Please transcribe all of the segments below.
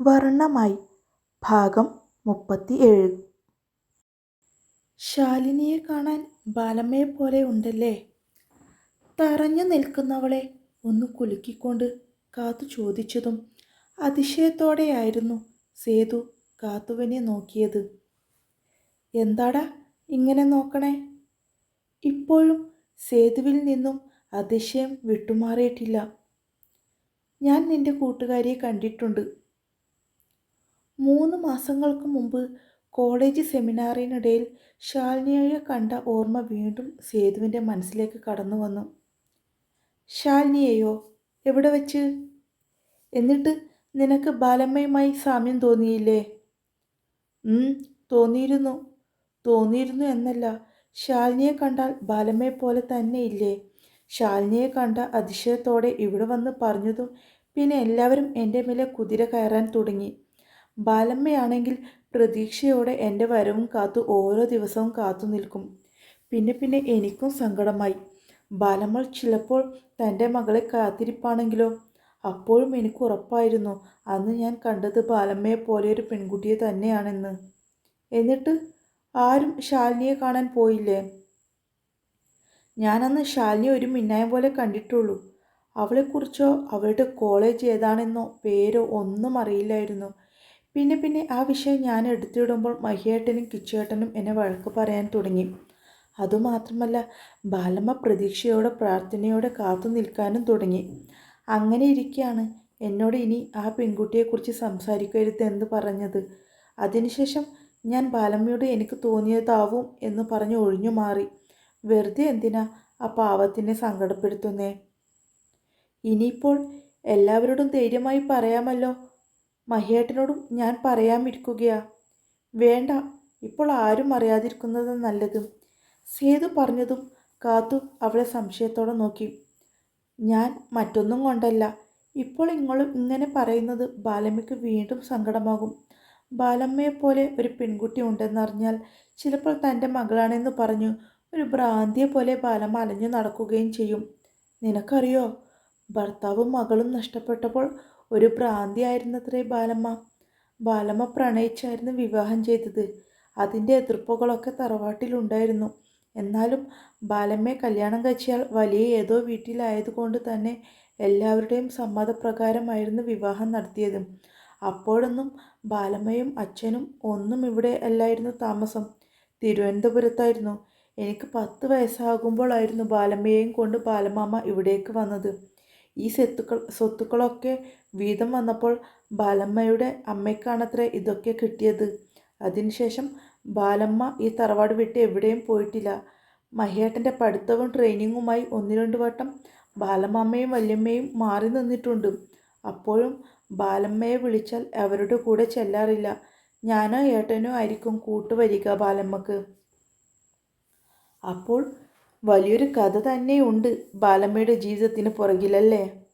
വർണമായി. ഭാഗം മുപ്പത്തി ഏഴ് ശാലിനിയെ കാണാൻ ബാലമ്മയെ പോലെ ഉണ്ടല്ലേ? തറഞ്ഞു നിൽക്കുന്നവളെ ഒന്ന് കുലുക്കിക്കൊണ്ട് കാത്തു ചോദിച്ചതും അതിശയത്തോടെയായിരുന്നു സേതു കാത്തുവിനെ നോക്കിയത്. എന്താടാ ഇങ്ങനെ നോക്കണേ? ഇപ്പോഴും സേതുവിൽ നിന്നും അതിശയം വിട്ടുമാറിയിട്ടില്ല. ഞാൻ നിന്റെ കൂട്ടുകാരിയെ കണ്ടിട്ടുണ്ട്. മൂന്ന് മാസങ്ങൾക്ക് മുമ്പ് കോളേജ് സെമിനാറിനിടയിൽ ശാലിനിയെ കണ്ട ഓർമ്മ വീണ്ടും സേതുവിന്റെ മനസ്സിലേക്ക് കടന്നു വന്നു. ശാലിനിയെയോ എവിടെ വച്ച്? എന്നിട്ട് നിനക്ക് ബാലമ്മയുമായി സാമ്യം തോന്നിയില്ലേ? തോന്നിയിരുന്നു. തോന്നിയിരുന്നു എന്നല്ല ശാലിനിയെ കണ്ടാൽ ബാലമ്മയെ പോലെ തന്നെ ഇല്ലേ? ശാലിനിയെ കണ്ട അതിശയത്തോടെ ഇവിടെ വന്ന് പറഞ്ഞതും പിന്നെ എല്ലാവരും എന്റെ മേലെ കുതിര കയറാൻ തുടങ്ങി. ബാലമ്മയാണെങ്കിൽ പ്രതീക്ഷയോടെ എന്റെ വരവും കാത്തു ഓരോ ദിവസവും കാത്തു നിൽക്കും. പിന്നെ പിന്നെ എനിക്കും സങ്കടമായി. ബാലമ്മ ചിലപ്പോൾ തന്റെ മകളെ കാത്തിരിപ്പാണെങ്കിലോ? അപ്പോഴും എനിക്ക് ഉറപ്പായിരുന്നു. അന്ന് ഞാൻ കണ്ടത് ബാലമ്മയെ പോലെ ഒരു പെൺകുട്ടിയെ തന്നെയാണെന്ന്. എന്നിട്ട് ആരും ശാലിനിയെ കാണാൻ പോയില്ലേ? ഞാനന്ന് ശാലിനി ഒരു മിന്നായം പോലെ കണ്ടിട്ടുള്ളൂ. അവളെക്കുറിച്ചോ അവളുടെ കോളേജ് ഏതാണെന്നോ പേരോ ഒന്നും അറിയില്ലായിരുന്നു. പിന്നെ പിന്നെ ആ വിഷയം ഞാൻ എടുത്തിടുമ്പോൾ മഹിയേട്ടനും കിച്ചേട്ടനും എന്നെ വഴക്ക് പറയാൻ തുടങ്ങി. അതുമാത്രമല്ല ബാലമ്മ പ്രതീക്ഷയോടെ പ്രാർത്ഥനയോടെ കാത്തു നിൽക്കാനും തുടങ്ങി. അങ്ങനെ ഇരിക്കുകയാണ് എന്നോട് ഇനി ആ പെൺകുട്ടിയെക്കുറിച്ച് സംസാരിക്കരുത് എന്ന് പറഞ്ഞത്. അതിനുശേഷം ഞാൻ ബാലമ്മയോട് എനിക്ക് തോന്നിയതാവും എന്ന് പറഞ്ഞ് ഒഴിഞ്ഞു മാറി. വെറുതെ എന്തിനാ ആ പാവത്തിനെ സങ്കടപ്പെടുത്തുന്നേ? ഇനിയിപ്പോൾ എല്ലാവരോടും ധൈര്യമായി പറയാമല്ലോ. മഹിയേട്ടനോടും ഞാൻ പറയാമിരിക്കുകയാ. വേണ്ട ഇപ്പോൾ ആരും അറിയാതിരിക്കുന്നത് നല്ലത്. സേതു പറഞ്ഞതും കാത്തു അവളെ സംശയത്തോടെ നോക്കി. ഞാൻ മറ്റൊന്നും കൊണ്ടല്ല. ഇപ്പോൾ ഇങ്ങളും ഇങ്ങനെ പറയുന്നത് ബാലമ്മയ്ക്ക് വീണ്ടും സങ്കടമാകും. ബാലമ്മയെപ്പോലെ ഒരു പെൺകുട്ടി ഉണ്ടെന്നറിഞ്ഞാൽ ചിലപ്പോൾ തന്റെ മകളാണെന്ന് പറഞ്ഞു ഒരു ഭ്രാന്തിയെ പോലെ ബാലമ്മ അലഞ്ഞു നടക്കുകയും ചെയ്യും. നിനക്കറിയോ ഭർത്താവും മകളും നഷ്ടപ്പെട്ടപ്പോൾ ഒരു ഭ്രാന്തിയായിരുന്നത്രേ ബാലമ്മ. ബാലമ്മ പ്രണയിച്ചായിരുന്നു വിവാഹം ചെയ്തത്. അതിന്റെ എതിർപ്പുകളൊക്കെ തറവാട്ടിലുണ്ടായിരുന്നു. എന്നാലും ബാലമ്മയെ കല്യാണം കഴിച്ചാൽ വലിയ ഏതോ വീട്ടിലായതുകൊണ്ട് തന്നെ എല്ലാവരുടെയും സമ്മതപ്രകാരമായിരുന്നു വിവാഹം നടത്തിയത്. അപ്പോഴൊന്നും ബാലമ്മയും അച്ഛനും ഒന്നും ഇവിടെ അല്ലായിരുന്നു താമസം. തിരുവനന്തപുരത്തായിരുന്നു. എനിക്ക് പത്ത് വയസ്സാകുമ്പോഴായിരുന്നു ബാലമ്മയെയും കൊണ്ട് ബാലമാമ ഇവിടേക്ക് വന്നത്. ഈ സ്വത്തുക്കൾ സ്വത്തുക്കളൊക്കെ വീതം വന്നപ്പോൾ ബാലമ്മയുടെ അമ്മയ്ക്കാണത്രേ ഇതൊക്കെ കിട്ടിയത്. അതിനുശേഷം ബാലമ്മ ഈ തറവാട് വിട്ട് എവിടെയും പോയിട്ടില്ല. മഹിയേട്ടന്റെ പഠിത്തവും ട്രെയിനിങ്ങുമായി ഒന്ന് രണ്ട് വട്ടം ബാലമ്മയും വല്യമ്മയും മാറി നിന്നിട്ടുണ്ട്. അപ്പോഴും ബാലമ്മയെ വിളിച്ചാൽ അവരുടെ കൂടെ ചെല്ലാറില്ല. ഞാനോ ഏട്ടനോ ആയിരിക്കും കൂട്ടുവരിക ബാലമ്മക്ക്. അപ്പോൾ വലിയൊരു കഥ തന്നെയുണ്ട് ബാലമ്മയുടെ ജീവിതത്തിന് പുറകിലല്ലേ?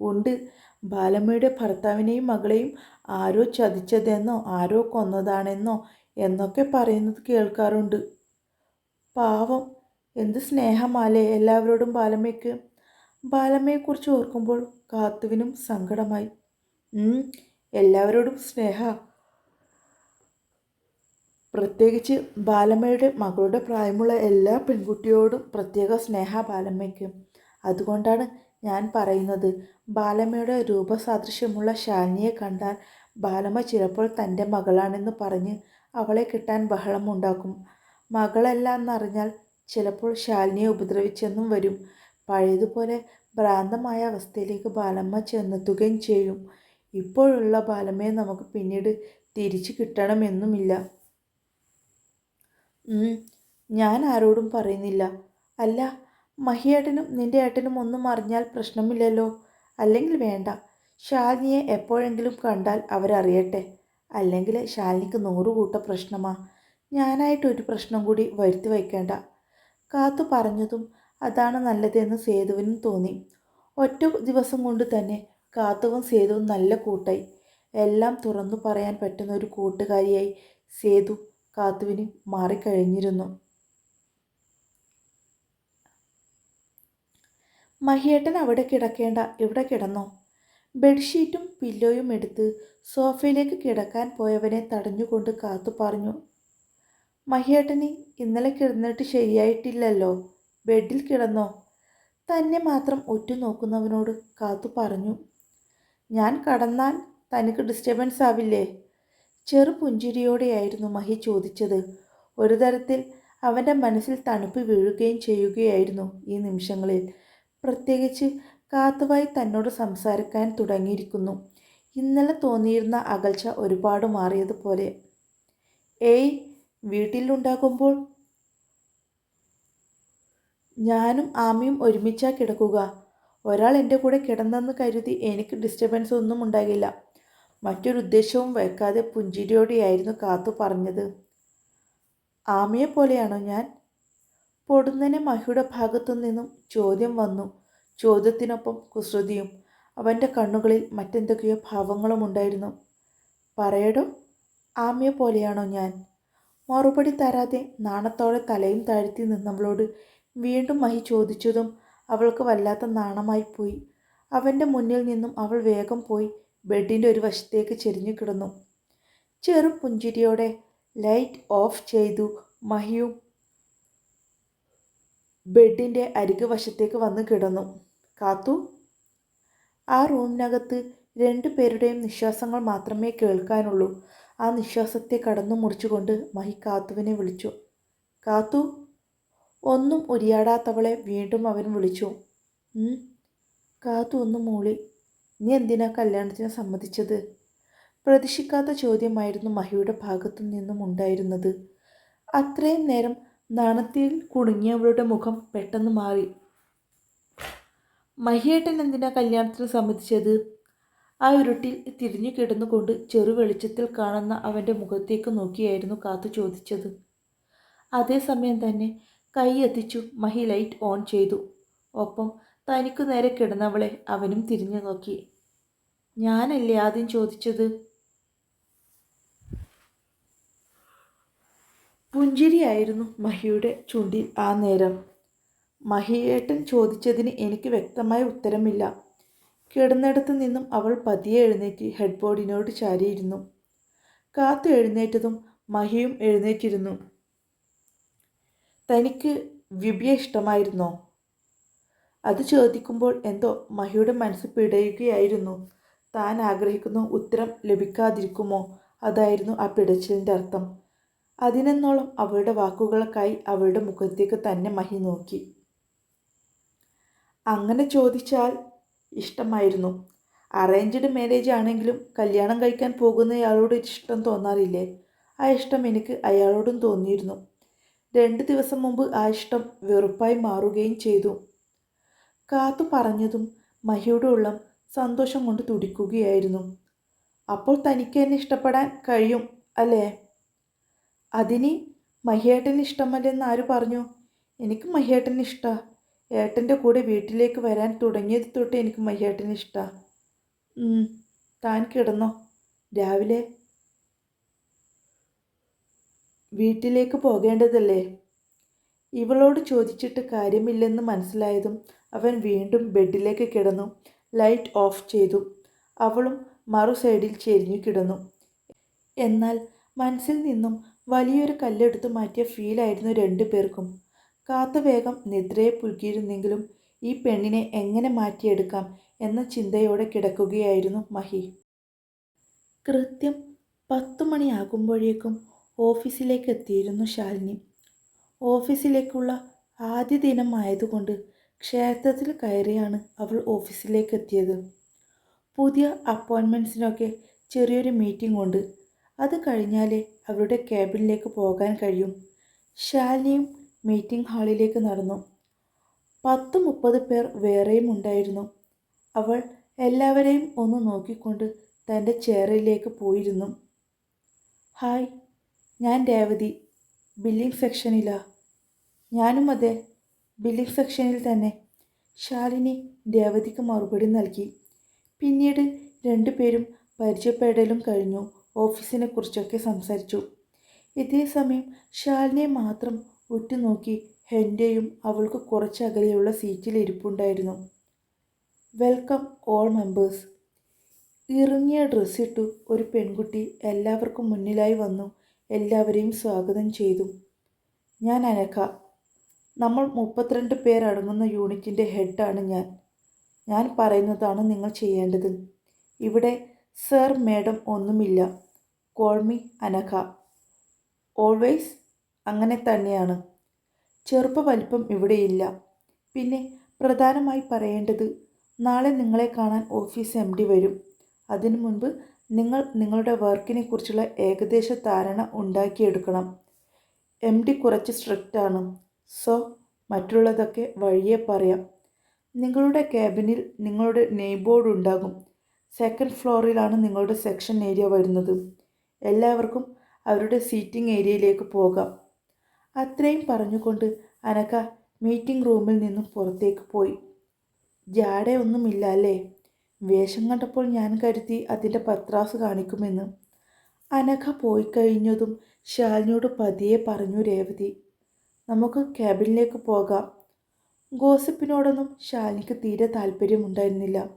ഉണ്ട്. ബാലമ്മയുടെ ഭർത്താവിനെയും മകളെയും ആരോ ചതിച്ചതെന്നോ ആരോ കൊന്നതാണെന്നോ എന്നൊക്കെ പറയുന്നത് കേൾക്കാറുണ്ട്. പാവം എന്ത് സ്നേഹമാലേ എല്ലാവരോടും ബാലമ്മയ്ക്ക്. ബാലമ്മയെക്കുറിച്ച് ഓർക്കുമ്പോൾ കാത്തുവിനും സങ്കടമായി. എല്ലാവരോടും സ്നേഹ പ്രത്യേകിച്ച് ബാലമ്മയുടെ മകളുടെ പ്രായമുള്ള എല്ലാ പെൺകുട്ടിയോടും പ്രത്യേക സ്നേഹ ബാലമ്മയ്ക്ക്. അതുകൊണ്ടാണ് ഞാൻ പറയുന്നത് ബാലമ്മയുടെ രൂപസാദൃശ്യമുള്ള ശാലിനിയെ കണ്ടാൽ ബാലമ്മ ചിലപ്പോൾ തന്റെ മകളാണെന്ന് പറഞ്ഞ് അവളെ കിട്ടാൻ ബഹളമുണ്ടാക്കും മകളല്ല എന്നറിഞ്ഞാൽ ചിലപ്പോൾ ശാലിനിയെ ഉപദ്രവിച്ചെന്നും വരും. പഴയതുപോലെ ഭ്രാന്തമായ അവസ്ഥയിലേക്ക് ബാലമ്മ ചെന്നെത്തുകയും ചെയ്യും. ഇപ്പോഴുള്ള ബാലമ്മയെ നമുക്ക് പിന്നീട് തിരിച്ചു കിട്ടണമെന്നുമില്ല. ഞാൻ ആരോടും പറയുന്നില്ല. അല്ല മഹിയേട്ടനും നിന്റെ ഏട്ടനും ഒന്നും അറിഞ്ഞാൽ പ്രശ്നമില്ലല്ലോ. അല്ലെങ്കിൽ വേണ്ട. ശാലിനിയെ എപ്പോഴെങ്കിലും കണ്ടാൽ അവരറിയട്ടെ. അല്ലെങ്കിൽ ശാലിനിക്ക് നൂറുകൂട്ട പ്രശ്നമാ. ഞാനായിട്ട് ഒരു പ്രശ്നം കൂടി വരുത്തി വയ്ക്കേണ്ട. കാത്തു പറഞ്ഞതും അതാണ് നല്ലതെന്ന് സേതുവിനും തോന്നി. ഒറ്റ ദിവസം കൊണ്ട് തന്നെ കാത്തുവും സേതുവും നല്ല കൂട്ടായി. എല്ലാം തുറന്നു പറയാൻ പറ്റുന്ന ഒരു കൂട്ടുകാരിയായി സേതു കാത്തുവിന് മാറിക്കഴിഞ്ഞിരുന്നു. മഹിയേട്ടൻ അവിടെ കിടക്കേണ്ട ഇവിടെ കിടന്നോ? ബെഡ്ഷീറ്റും പില്ലോയും എടുത്ത് സോഫയിലേക്ക് കിടക്കാൻ പോയവനെ തടഞ്ഞുകൊണ്ട് കാത്തു പറഞ്ഞു. മഹിയേട്ടന് ഇന്നലെ കിടന്നിട്ട് ശരിയായിട്ടില്ലല്ലോ. ബെഡിൽ കിടന്നോ? തന്നെ മാത്രം ഉറ്റുനോക്കുന്നവനോട് കാത്തു പറഞ്ഞു. ഞാൻ കടന്നാൽ തനിക്ക് ഡിസ്റ്റർബൻസ് ആവില്ലേ? ചെറു പുഞ്ചിരിയോടെയായിരുന്നു മഹി ചോദിച്ചത്. ഒരു തരത്തിൽ അവന്റെ മനസ്സിൽ തണുപ്പ് വീഴുകയും ചെയ്യുകയായിരുന്നു ഈ നിമിഷങ്ങളിൽ. പ്രത്യേകിച്ച് കാത്തുവായി തന്നോട് സംസാരിക്കാൻ തുടങ്ങിയിരിക്കുന്നു. ഇന്നലെ തോന്നിയിരുന്ന അകൽച്ച ഒരുപാട് മാറിയതുപോലെ. ഏയ് വീട്ടിലുണ്ടാകുമ്പോൾ ഞാനും ആമയും ഒരുമിച്ചാ കിടക്കുക. ഒരാൾ എന്റെ കൂടെ കിടന്നെന്ന് കരുതി എനിക്ക് ഡിസ്റ്റർബൻസ് ഒന്നും ഉണ്ടാകില്ല. മറ്റൊരു ഉദ്ദേശവും വെക്കാതെ പുഞ്ചിരിയോടെയായിരുന്നു കാത്തു പറഞ്ഞത്. ആമയെ പോലെയാണോ ഞാൻ? പൊടുന്നനെ മഹിയുടെ ഭാഗത്തു നിന്നും ചോദ്യം വന്നു. ചോദ്യത്തിനൊപ്പം കുസൃതിയും അവന്റെ കണ്ണുകളിൽ മറ്റെന്തൊക്കെയോ ഭാവങ്ങളും ഉണ്ടായിരുന്നു. പറയടോ ആമയെ പോലെയാണോ ഞാൻ? മറുപടി തരാതെ നാണത്തോടെ തലയും താഴ്ത്തി നിന്നവളോട് വീണ്ടും മഹി ചോദിച്ചതും അവൾക്ക് വല്ലാത്ത നാണമായി പോയി. അവന്റെ മുന്നിൽ നിന്നും അവൾ വേഗം പോയി ബെഡിന്റെ ഒരു വശത്തേക്ക് ചെരിഞ്ഞു കിടന്നു. ചെറു പുഞ്ചിരിയോടെ ലൈറ്റ് ഓഫ് ചെയ്തു മഹിയും ബെഡിന്റെ അരികു വശത്തേക്ക് വന്ന് കിടന്നു. കാത്തു? ആ റൂമിനകത്ത് രണ്ടു പേരുടെയും നിശ്വാസങ്ങൾ മാത്രമേ കേൾക്കാനുള്ളൂ. ആ നിശ്വാസത്തെ കടന്നു മുറിച്ചുകൊണ്ട് മഹി കാത്തുവിനെ വിളിച്ചു. കാത്തു? ഒന്നും ഉരിയാടാത്തവളെ വീണ്ടും അവൻ വിളിച്ചു. കാത്തു ഒന്ന് മൂളി. നീ എന്തിനാ കല്യാണത്തിന് സമ്മതിച്ചത്? പ്രതീക്ഷിക്കാത്ത ചോദ്യമായിരുന്നു മഹിയുടെ ഭാഗത്തു നിന്നും ഉണ്ടായിരുന്നത്. അത്രയും നേരം നാണത്തിൽ കുടുങ്ങിയവളുടെ മുഖം പെട്ടെന്ന് മാറി. മഹിയേട്ടൻ എന്തിനാ കല്യാണത്തിന് സമ്മതിച്ചത്? ആ ഉരുട്ടിൽ തിരിഞ്ഞു കിടന്നുകൊണ്ട് ചെറു വെളിച്ചത്തിൽ കാണുന്ന അവന്റെ മുഖത്തേക്ക് നോക്കിയായിരുന്നു കാത്തു ചോദിച്ചത്. അതേസമയം തന്നെ കൈ എത്തിച്ചു മഹി ലൈറ്റ് ഓൺ ചെയ്തു. ഒപ്പം തനിക്കു നേരെ കിടന്നവളെ അവനും തിരിഞ്ഞു നോക്കി. ഞാനല്ലേ ആദ്യം ചോദിച്ചത്? പുഞ്ചിരിയായിരുന്നു മഹിയുടെ ചുണ്ടിൽ ആ നേരം. മഹിയേട്ടൻ ചോദിച്ചതിന് എനിക്ക് വ്യക്തമായ ഉത്തരമില്ല. കിടന്നിടത്തു നിന്നും അവൾ പതിയെ എഴുന്നേറ്റ് ഹെഡ്ബോർഡിനോട് ചാരിയിരുന്നു. കാത്തു എഴുന്നേറ്റതും മഹിയും എഴുന്നേറ്റിരുന്നു. തനിക്ക് വിബിയെ ഇഷ്ടമായിരുന്നോ? അത് ചോദിക്കുമ്പോൾ എന്തോ മഹിയുടെ മനസ്സ് പിടയുകയായിരുന്നു. താൻ ആഗ്രഹിക്കുന്ന ഉത്തരം ലഭിക്കാതിരിക്കുമോ? അതായിരുന്നു ആ പിടച്ചിലിന്റെ അർത്ഥം. അതിനെന്നോളം അവളുടെ വാക്കുകൾക്കായി അവളുടെ മുഖത്തേക്ക് തന്നെ മഹി നോക്കി. അങ്ങനെ ചോദിച്ചാൽ ഇഷ്ടമായിരുന്നു. അറേഞ്ച്ഡ് മാരേജ് ആണെങ്കിലും കല്യാണം കഴിക്കാൻ പോകുന്നയാളോട് ഇഷ്ടം തോന്നാറില്ലേ? ആ ഇഷ്ടം എനിക്ക് അയാളോടും തോന്നിയിരുന്നു. രണ്ട് ദിവസം മുമ്പ് ആ ഇഷ്ടം വെറുപ്പായി മാറുകയും ചെയ്തു. കാത്തു പറഞ്ഞതും മഹിയുടെ ഉള്ളം സന്തോഷം കൊണ്ട് തുടിക്കുകയായിരുന്നു. അപ്പോൾ തനിക്ക് എന്നെ ഇഷ്ടപ്പെടാൻ കഴിയും അല്ലേ? അതിന് മഹിയേട്ടന് ഇഷ്ടമല്ലെന്ന് ആര് പറഞ്ഞു? എനിക്ക് മഹിയേട്ടന് ഇഷ്ടമാണ് ഏട്ടന്റെ കൂടെ വീട്ടിലേക്ക് വരാൻ തുടങ്ങിയത് തൊട്ട് എനിക്ക് മഹിയേട്ടന് ഇഷ്ടമാണ് താൻ കിടന്നോ. രാവിലെ വീട്ടിലേക്ക് പോകേണ്ടതല്ലേ? ഇവളോട് ചോദിച്ചിട്ട് കാര്യമില്ലെന്ന് മനസ്സിലായതും അവൻ വീണ്ടും ബെഡിലേക്ക് കിടന്നു. ലൈറ്റ് ഓഫ് ചെയ്തു. അവളും മറു സൈഡിൽ ചെരിഞ്ഞു കിടന്നു. എന്നാൽ മനസ്സിൽ നിന്നും വലിയൊരു കല്ലെടുത്ത് മാറ്റിയ ഫീലായിരുന്നു രണ്ടു പേർക്കും. കാത്ത വേഗം നിദ്രയെ പുൽകിയിരുന്നെങ്കിലും ഈ പെണ്ണിനെ എങ്ങനെ മാറ്റിയെടുക്കാം എന്ന ചിന്തയോടെ കിടക്കുകയായിരുന്നു മഹി. കൃത്യം പത്തു മണിയാകുമ്പോഴേക്കും ഓഫീസിലേക്ക് എത്തിയിരുന്നു ശാലിനി. ഓഫീസിലേക്കുള്ള ആദ്യ ദിനം ആയതുകൊണ്ട് ക്ഷേത്രത്തിൽ കയറിയാണ് അവൾ ഓഫീസിലേക്ക് എത്തിയത് പുതിയ അപ്പോയിൻമെന്റ്സിനൊക്കെ ചെറിയൊരു മീറ്റിംഗ് ഉണ്ട്. അത് കഴിഞ്ഞാലേ അവരുടെ ക്യാബിനിലേക്ക് പോകാൻ കഴിയും. ശാലിനിയും മീറ്റിംഗ് ഹാളിലേക്ക് നടന്നു. പത്ത് മുപ്പത് പേർ വേറെയും ഉണ്ടായിരുന്നു. അവൾ എല്ലാവരെയും ഒന്ന് നോക്കിക്കൊണ്ട് തന്റെ ചെയറിലേക്ക് പോയിരുന്നു. ഹായ് ഞാൻ രേവതി. ബില്ലിംഗ് സെക്ഷനിലാ. ഞാനും അതെ ബില്ലിംഗ് സെക്ഷനിൽ തന്നെ ശാലിനി രേവതിക്ക് മറുപടി നൽകി. പിന്നീട് രണ്ടുപേരും പരിചയപ്പെടലും കഴിഞ്ഞു. ഓഫീസിനെ കുറിച്ചൊക്കെ സംസാരിച്ചു. ഇതേ സമയം ശാലിനിയെ മാത്രം ഉറ്റുനോക്കി ഹെന്റെയും അവൾക്ക് കുറച്ച് അകലെയുള്ള സീറ്റിൽ ഇരിപ്പുണ്ടായിരുന്നു. Welcome all members. ഇറങ്ങിയ ഡ്രസ്സിട്ടു ഒരു പെൺകുട്ടി എല്ലാവർക്കും മുന്നിലായി വന്നു. എല്ലാവരെയും സ്വാഗതം ചെയ്തു. ഞാൻ അനഘ. നമ്മൾ മുപ്പത്തിരണ്ട് പേരടങ്ങുന്ന യൂണിറ്റിന്റെ ഹെഡാണ് ഞാൻ. ഞാൻ പറയുന്നതാണ് നിങ്ങൾ ചെയ്യേണ്ടത്. ഇവിടെ സർ മേഡം ഒന്നുമില്ല. കോൾമി അനഘ. ഓൾവേസ് അങ്ങനെ തന്നെയാണ്. ചെറുപ്പ വലിപ്പം ഇവിടെയില്ല. പിന്നെ പ്രധാനമായി പറയേണ്ടത് നാളെ നിങ്ങളെ കാണാൻ ഓഫീസ് എം ഡി വരും. അതിനു മുൻപ് നിങ്ങൾ നിങ്ങളുടെ വർക്കിനെ കുറിച്ചുള്ള ഏകദേശ ധാരണ ഉണ്ടാക്കിയെടുക്കണം. എം ഡി കുറച്ച് സ്ട്രിക്റ്റാണ്. സോ മറ്റുള്ളതൊക്കെ വഴിയെ പറയാം. നിങ്ങളുടെ ക്യാബിനിൽ നിങ്ങളുടെ നെയ്ബോർഡ് ഉണ്ടാകും. സെക്കൻഡ് ഫ്ലോറിലാണ് നിങ്ങളുടെ സെക്ഷൻ ഏരിയ വരുന്നത്. എല്ലാവർക്കും അവരുടെ സീറ്റിംഗ് ഏരിയയിലേക്ക് പോകാം. അത്രയും പറഞ്ഞുകൊണ്ട് അനക്ക മീറ്റിംഗ് റൂമിൽ നിന്നും പുറത്തേക്ക് പോയി. ജാടയൊന്നുമില്ല അല്ലേ? വേഷം കണ്ടപ്പോൾ ഞാൻ കരുതി അതിന്റെ പത്രാസ് കാണിക്കുമെന്ന്. അനഘ പോയി കഴിഞ്ഞതും ശാലിനിയോട് പതിയെ പറഞ്ഞു രേവതി നമുക്ക് ക്യാബിനിലേക്ക് പോകാം. ഗോസിപ്പിനോടൊന്നും ശാലിനിക്ക് തീരെ താല്പര്യമുണ്ടായിരുന്നില്ല.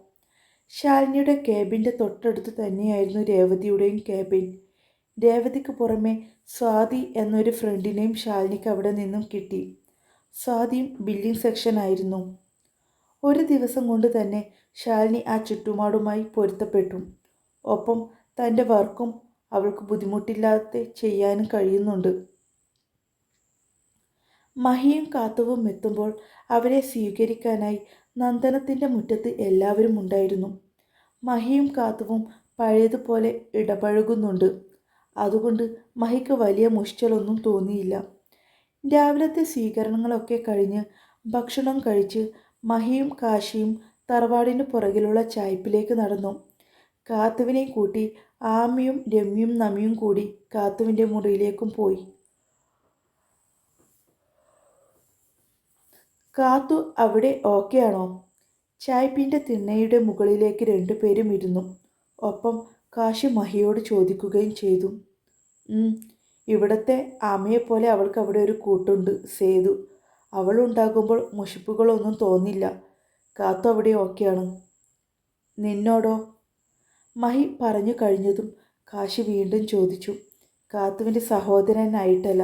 ശാലിനിയുടെ ക്യാബിന്റെ തൊട്ടടുത്ത് തന്നെയായിരുന്നു രേവതിയുടെയും ക്യാബിൻ രേവതിക്ക് പുറമെ സ്വാതി എന്നൊരു ഫ്രണ്ടിനെയും ശാലിനിക്ക് അവിടെ നിന്നും കിട്ടി. സ്വാതിയും ബില്ലിംഗ് സെക്ഷനായിരുന്നു ഒരു ദിവസം കൊണ്ട് തന്നെ ശാലിനി ആ ചുറ്റുപാടുമായി പൊരുത്തപ്പെട്ടു. ഒപ്പം തന്റെ വർക്കും അവൾക്ക് ബുദ്ധിമുട്ടില്ലാതെ ചെയ്യാനും കഴിയുന്നുണ്ട്. മഹിയും കാത്തവും എത്തുമ്പോൾ അവരെ സ്വീകരിക്കാനായി നന്ദനത്തിന്റെ മുറ്റത്ത് എല്ലാവരും ഉണ്ടായിരുന്നു. മഹിയും കാത്തവും പഴയതുപോലെ ഇടപഴകുന്നുണ്ട്. അതുകൊണ്ട് മഹിക്ക് വലിയ മുഷ്ചലൊന്നും തോന്നിയില്ല. രാവിലത്തെ സ്വീകരണങ്ങളൊക്കെ കഴിഞ്ഞ് ഭക്ഷണം കഴിച്ച് മഹിയും കാശിയും തറവാടിന് പുറകിലുള്ള ചായ്പിലേക്ക് നടന്നു. കാത്തുവിനെ കൂട്ടി ആമിയും രമ്യയും നമിയും കൂടി കാത്തുവിന്റെ മുറിയിലേക്കും പോയി. കാത്തു അവിടെ ഓക്കെ ആണോ? ചായ്പിന്റെ തിണ്ണയുടെ മുകളിലേക്ക് രണ്ടുപേരും ഇരുന്നു. ഒപ്പം കാശി മഹിയോട് ചോദിക്കുകയും ചെയ്തു. ഇവിടത്തെ ആമയെപ്പോലെ അവൾക്ക് അവിടെ ഒരു കൂട്ടുണ്ട് സേതു. അവളുണ്ടാകുമ്പോൾ മുഷിപ്പുകളൊന്നും തോന്നില്ല. കാത്തു അവിടെ ഓക്കെയാണ് നിന്നോടോ? മഹി പറഞ്ഞു കഴിഞ്ഞതും കാശി വീണ്ടും ചോദിച്ചു. കാത്തുവിന്റെ സഹോദരനായിട്ടല്ല.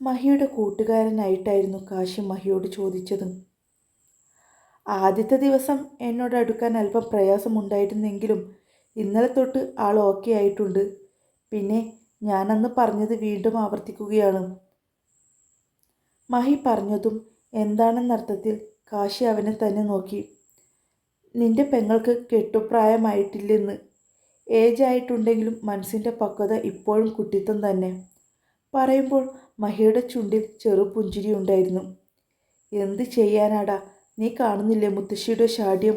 മഹിയുടെ കൂട്ടുകാരനായിട്ടായിരുന്നു കാശി മഹിയോട് ചോദിച്ചത്. ആദ്യത്തെ ദിവസം എന്നോട് അടുക്കാൻ അല്പം പ്രയാസമുണ്ടായിരുന്നെങ്കിലും ഇന്നലെ തൊട്ട് ആൾ ഓക്കെ ആയിട്ടുണ്ട്. പിന്നെ ഞാനന്ന് പറഞ്ഞത് വീണ്ടും ആവർത്തിക്കുകയാണ്. മഹി പറഞ്ഞതും എന്താണെന്നർത്ഥത്തിൽ കാശി അവനെ തന്നെ നോക്കി. നിന്റെ പെങ്ങൾക്ക് കെട്ടുപ്രായമായിട്ടില്ലെന്ന്. ഏജ് ആയിട്ടുണ്ടെങ്കിലും മനസ്സിന്റെ പക്വത ഇപ്പോഴും കുട്ടിത്തം തന്നെ പറയുമ്പോൾ മഹിയുടെ ചുണ്ടിൽ ചെറുപുഞ്ചിരി ഉണ്ടായിരുന്നു. എന്ത് ചെയ്യാനാടാ? നീ കാണുന്നില്ലേ മുത്തശ്ശിയുടെ ഷാഠ്യം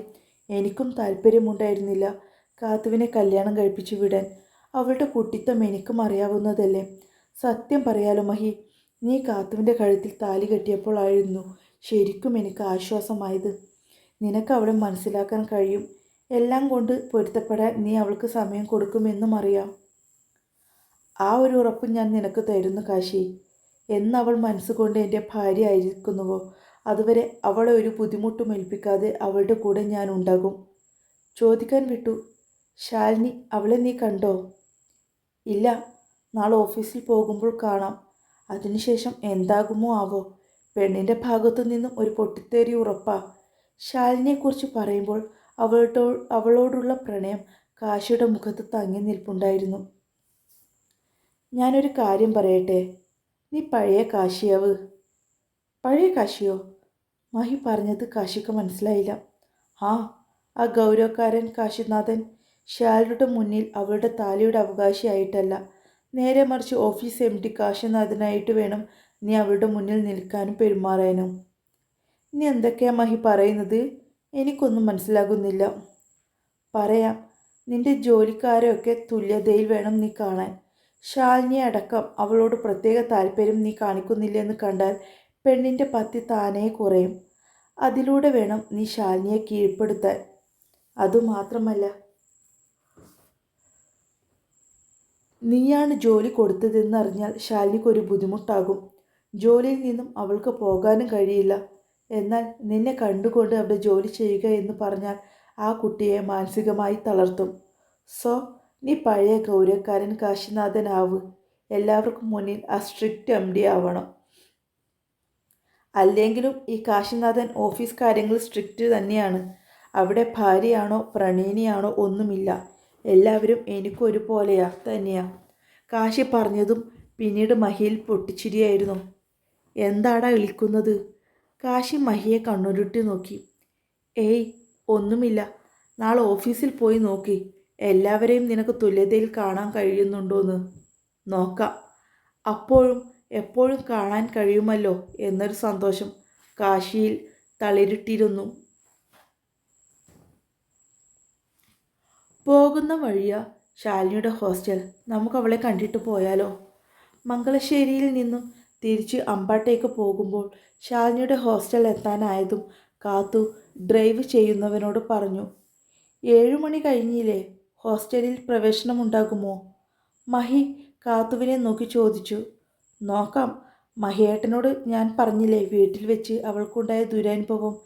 എനിക്കും താല്പര്യമുണ്ടായിരുന്നില്ല കാത്തുവിനെ കല്യാണം കഴിപ്പിച്ചു വിടാൻ. അവളുടെ കുട്ടിത്തം എനിക്കും അറിയാവുന്നതല്ലേ? സത്യം പറയാലോ മഹി നീ കാത്തുവിന്റെ കഴുത്തിൽ താലി കെട്ടിയപ്പോഴായിരുന്നു ശരിക്കും എനിക്ക് ആശ്വാസമായത്. നിനക്ക് അവളെ മനസ്സിലാക്കാൻ കഴിയും. എല്ലാം കൊണ്ട് പൊരുത്തപ്പെടാൻ നീ അവൾക്ക് സമയം കൊടുക്കുമെന്നും അറിയാം. ആ ഒരു ഉറപ്പ് ഞാൻ നിനക്ക് തരുന്നു കാശി. എന്നവൾ മനസ്സുകൊണ്ട് എന്റെ ഭാര്യ ആയിരിക്കുന്നുവോ? അതുവരെ അവളെ ഒരു ബുദ്ധിമുട്ടും ഏൽപ്പിക്കാതെ അവളുടെ കൂടെ ഞാൻ ഉണ്ടാകും. ചോദിക്കാൻ വിട്ടു. ശാലിനി അവളെ നീ കണ്ടോ? ഇല്ല. നാളെ ഓഫീസിൽ പോകുമ്പോൾ കാണാം. അതിനുശേഷം എന്താകുമോ ആവോ? പെണ്ണിന്റെ ഭാഗത്തു നിന്നും ഒരു പൊട്ടിത്തേറി ഉറപ്പാ. ശാലിനിയെക്കുറിച്ച് പറയുമ്പോൾ അവളോ അവളോടുള്ള പ്രണയം കാശിയുടെ മുഖത്ത് തങ്ങി നിൽപ്പുണ്ടായിരുന്നു. ഞാനൊരു കാര്യം പറയട്ടെ? നീ പഴയ കാശിയാവ്. പഴയ കാശിയോ? മഹി പറഞ്ഞത് കാശിക്ക് മനസ്സിലായില്ല. ആ ആ ഗൗരവക്കാരൻ കാശിനാഥൻ ഷാലുടെ മുന്നിൽ അവളുടെ താലിയുടെ അവകാശിയായിട്ടല്ല. നേരെ മറിച്ച് ഓഫീസ് എം ഡി കാശിനാഥനായിട്ട് വേണം നീ അവളുടെ മുന്നിൽ നിൽക്കാനും പെരുമാറാനും. നീ എന്തൊക്കെയാ മഹി പറയുന്നത്? എനിക്കൊന്നും മനസ്സിലാകുന്നില്ല. പറയാം നിന്റെ ജോലിക്കാരെയൊക്കെ തുല്യതയിൽ വേണം നീ കാണാൻ. ശാലിനി അടക്കം അവളോട് പ്രത്യേക താല്പര്യം നീ കാണിക്കുന്നില്ലെന്ന് കണ്ടാൽ പെണ്ണിന്റെ പത്തി താനേ കുറയും. അതിലൂടെ വേണം നീ ശാലിനിയെ കീഴ്പ്പെടുത്താൻ. അതുമാത്രമല്ല നീയാണ് ജോലി കൊടുത്തതെന്നറിഞ്ഞാൽ ശാലിനിക്ക് ഒരു ബുദ്ധിമുട്ടാകും. ജോലിയിൽ നിന്നും അവൾക്ക് പോകാനും കഴിയില്ല. എന്നാൽ നിന്നെ കണ്ടുകൊണ്ട് അവിടെ ജോലി ചെയ്യുക എന്ന് പറഞ്ഞാൽ ആ കുട്ടിയെ മാനസികമായി തളർത്തും. സോ നീ പഴയ ഗൗരവക്കാരൻ കാശിനാഥനാവ്. എല്ലാവർക്കും മുന്നിൽ ആ സ്ട്രിക്റ്റ് എം ഡി ആവണം. അല്ലെങ്കിലും ഈ കാശിനാഥൻ ഓഫീസ് കാര്യങ്ങൾ സ്ട്രിക്റ്റ് തന്നെയാണ്. അവിടെ ഭാര്യയാണോ പ്രണയിനിയാണോ ഒന്നുമില്ല. എല്ലാവരും എനിക്കൊരുപോലെയാ തന്നെയാ. കാശി പറഞ്ഞതും പിന്നീട് മഹിയിൽ പൊട്ടിച്ചിരിയായിരുന്നു. എന്താടാ വിളിക്കുന്നത്? കാശി മഹിയെ കണ്ണുരുട്ടി നോക്കി. ഏയ് ഒന്നുമില്ല. നാളെ ഓഫീസിൽ പോയി നോക്കി. എല്ലാവരെയും നിനക്ക് തുല്യതയിൽ കാണാൻ കഴിയുന്നുണ്ടോയെന്ന് നോക്കാം. അപ്പോഴും എപ്പോഴും കാണാൻ കഴിയുമല്ലോ എന്നൊരു സന്തോഷം കാശിയിൽ തളിരിട്ടിരുന്നു. പോകുന്ന വഴിയ ശാലിനിയുടെ ഹോസ്റ്റൽ. നമുക്ക് അവളെ കണ്ടിട്ട് പോയാലോ? മംഗളശ്ശേരിയിൽ നിന്നും തിരിച്ച് അമ്പാട്ടേക്ക് പോകുമ്പോൾ ശാലിനിയുടെ ഹോസ്റ്റൽ എത്താനായതും കാത്തു ഡ്രൈവ് ചെയ്യുന്നവനോട് പറഞ്ഞു ഏഴു മണി കഴിഞ്ഞില്ലേ? ഹോസ്റ്റലിൽ പ്രവേശനമുണ്ടാകുമോ? മഹി കാത്തുവിനെ നോക്കി ചോദിച്ചു. നോക്കാം. മഹിയേട്ടനോട് ഞാൻ പറഞ്ഞില്ലേ വീട്ടിൽ വെച്ച് അവൾക്കുണ്ടായ ദുരനുഭവം?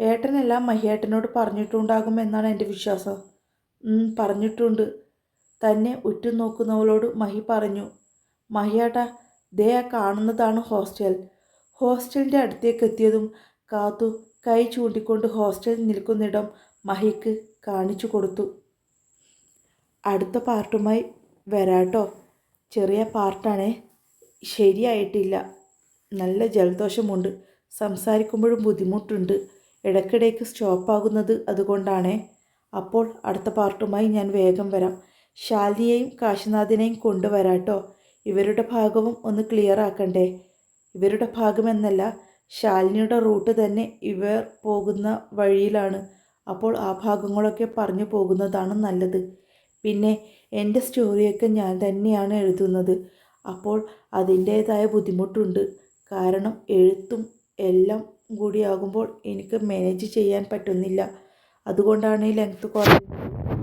ഏട്ടനെല്ലാം മഹിയേട്ടനോട് പറഞ്ഞിട്ടുണ്ടാകും എന്നാണ് എന്റെ വിശ്വാസം. പറഞ്ഞിട്ടുണ്ട്. തന്നെ ഉറ്റുനോക്കുന്നവളോട് മഹി പറഞ്ഞു. മഹിയേട്ട ദേ ആ കാണുന്നതാണ് ഹോസ്റ്റൽ. ഹോസ്റ്റലിന്റെ അടുത്തേക്ക് എത്തിയതും കാത്തു കൈ ചൂണ്ടിക്കൊണ്ട് ഹോസ്റ്റലിൽ നിൽക്കുന്നിടം മഹിക്ക് കാണിച്ചു കൊടുത്തു. അടുത്ത പാർട്ടുമായി വരാട്ടോ. ചെറിയ പാർട്ടാണേ. ശരിയായിട്ടില്ല. നല്ല ജലദോഷമുണ്ട്. സംസാരിക്കുമ്പോഴും ബുദ്ധിമുട്ടുണ്ട്. ഇടയ്ക്കിടയ്ക്ക് സ്റ്റോപ്പാകുന്നത് അതുകൊണ്ടാണേ. അപ്പോൾ അടുത്ത പാർട്ടുമായി ഞാൻ വേഗം വരാം. ശാലിനിയെയും കാശിനാഥിനെയും കൊണ്ടുവരാട്ടോ. ഇവരുടെ ഭാഗവും ഒന്ന് ക്ലിയർ ആക്കണ്ടേ? ഇവരുടെ ഭാഗമെന്നല്ല ശാലിനിയുടെ റൂട്ട് തന്നെ ഇവർ പോകുന്ന വഴിയിലാണ്. അപ്പോൾ ആ ഭാഗങ്ങളൊക്കെ പറഞ്ഞു പോകുന്നതാണ് നല്ലത്. പിന്നെ എന്റെ സ്റ്റോറിയൊക്കെ ഞാൻ തന്നെയാണ് എഴുതുന്നത്. അപ്പോൾ അതിന്റേതായ ബുദ്ധിമുട്ടുണ്ട്. കാരണം എഴുത്തും എല്ലാം കൂടിയാകുമ്പോൾ എനിക്ക് മാനേജ് ചെയ്യാൻ പറ്റുന്നില്ല. അതുകൊണ്ടാണ് ഈ ലെങ്ത് കുറയുന്നത്.